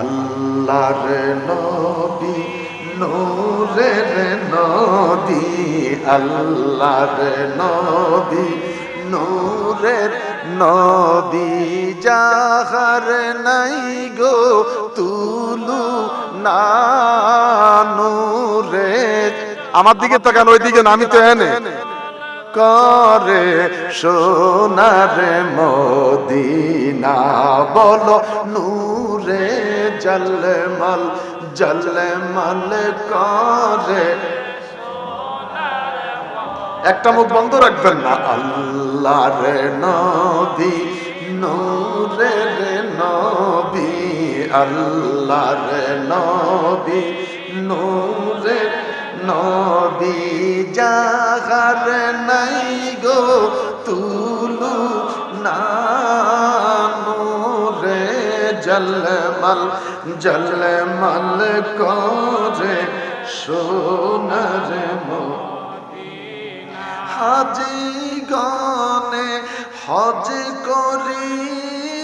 আল্লাহর নবী, নূরের নদী আল্লাহর নবী, নূরের নদী যাহার নাই গো তুলু না নূরে আমার দিকে তো কেন ওই দিকে আমি তো এনে। করে সোনার মদিনা। বলো, নূরে জলমল জলমল করে। একটা মুখ বন্ধ রাখবেন না। আল্লাহর নবী নূরের নবী, আল্লাহর নবী নূরের নবী যাহার নাই গো তুলু না নূরে জলমল জলমল করে সোনার হাজি গনে হজ করিয়া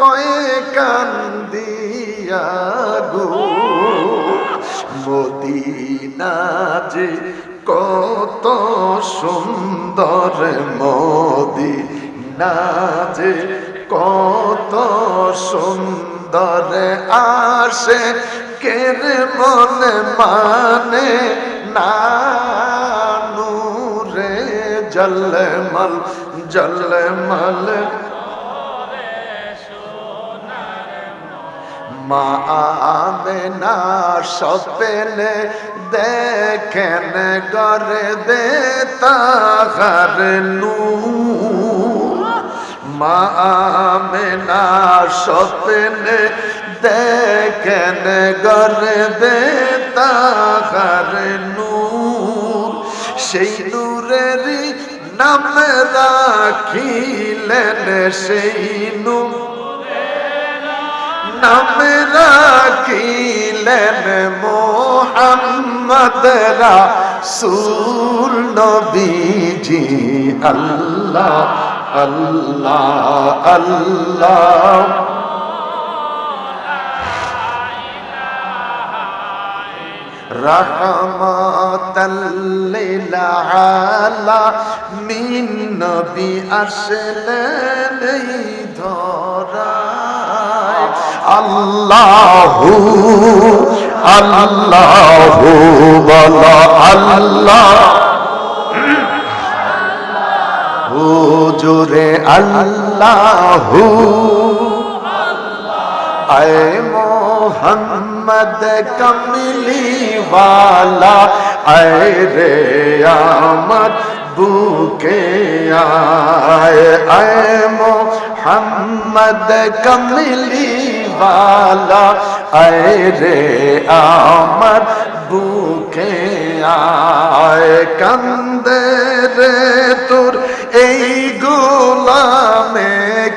কয়ে কান্দিয়া গো। মদিনা যে কত সুন্দর মদিনা যে কত সুন্দর আসে। কের মনে মানে না নূরে জলমল জলমল মা আমেনা সপেনে দেখেন গরে দে তাহার নূ মা আমেনা সপেনে দেখেন গরে দে তাহার নূর। সেই নূরেরই নাম রাখিলেন সেই নূর। নাম রাখিলেন মোহাম্মদ রাসূল নবীজি। আল্লাহ আল্লাহ আল্লাহ। রহমতাল্লিল আলামিন নবী আসলেন আল্লাহু আল্লাহু বলো আল্লাহ। হুজুরে আল্লাহু। আয় মোহাম্মদ কমলি वाला রে আমদ বুকে আয় আয় মোহাম্মদ কমলি वाला আয় রে আমদ বুকে আয়, কান্দে রে তোর এই গোলামে,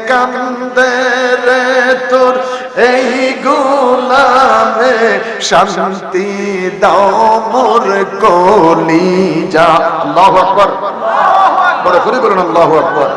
কান্দে রে তোর এই গোলামে শান্তি দাও মোর কলি যা আল্লাহু আকবার। বড় করে বলুন আল্লাহু আকবার।